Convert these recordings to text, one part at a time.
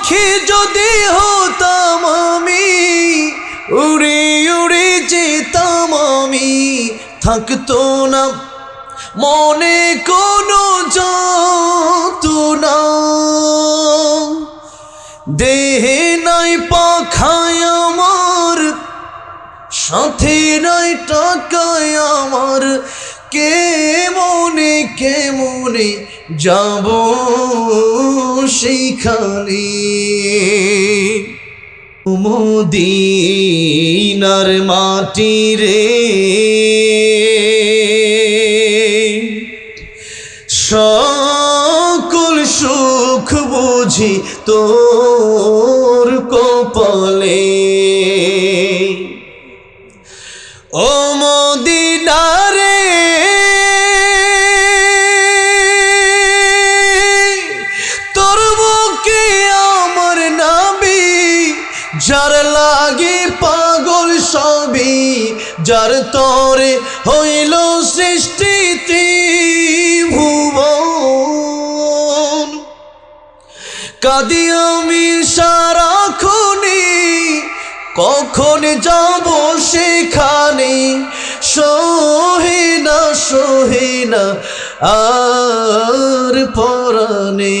পাখি যদি হতাম আমি, উড়ে উড়ে যেতাম আমি। থাকতো না, মনে কোনো যতো না। দেহে নাই পাখায় আমার, সাথে নাই টাকায় আমার। কে মনে কে মনে যাব? সেইখানে মোদিনার মাটি রে সকল সুখ বুঝি তোর কপালে। যার তরে হইল সৃষ্টি ভুবন কাদি আমি সারাক্ষণে কখন যাব সেখানে? সহে না সহে না আর পরানে।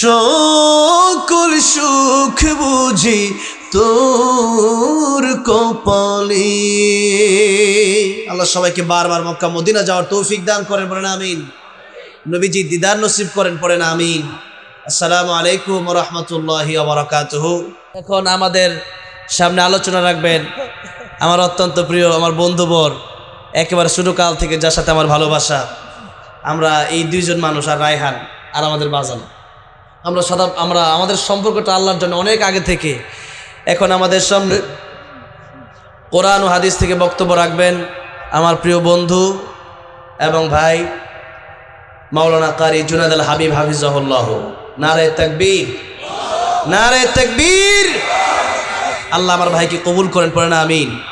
সকল সুখ বুঝি তোর কপালে। আল্লাহ সবাইকে বারবার মক্কা মদিনা যাওয়ার তৌফিক দান করেন পড়েন আমিন। নবীজি দিদার নসিব করেন পড়েন আমিন। আসসালামু আলাইকুম রহমতুল্লাহ বারাকাতুহ এখন আমাদের সামনে আলোচনা রাখবেন আমার অত্যন্ত প্রিয়, আমার বন্ধুবর, একেবারে শুরুকাল থেকে যার সাথে আমার ভালোবাসা। আমরা এই দুইজন মানুষ আর রায়হান আর আমাদের বাজান। আমরা সদা আমরা আমাদের সম্পর্কটা আল্লাহর জন্য অনেক আগে থেকে এখন আমাদের সামনে কোরআন ও হাদিস থেকে বক্তব্য রাখবেন আমার প্রিয় বন্ধু এবং ভাই মাওলানা কারি জুনাদ আল হাবিব হাফিজাহুল্লাহ। নারে তাকবীর। নারে তাকবীর। আল্লাহ আমার ভাইকে কবুল করেন পড়েন আমিন।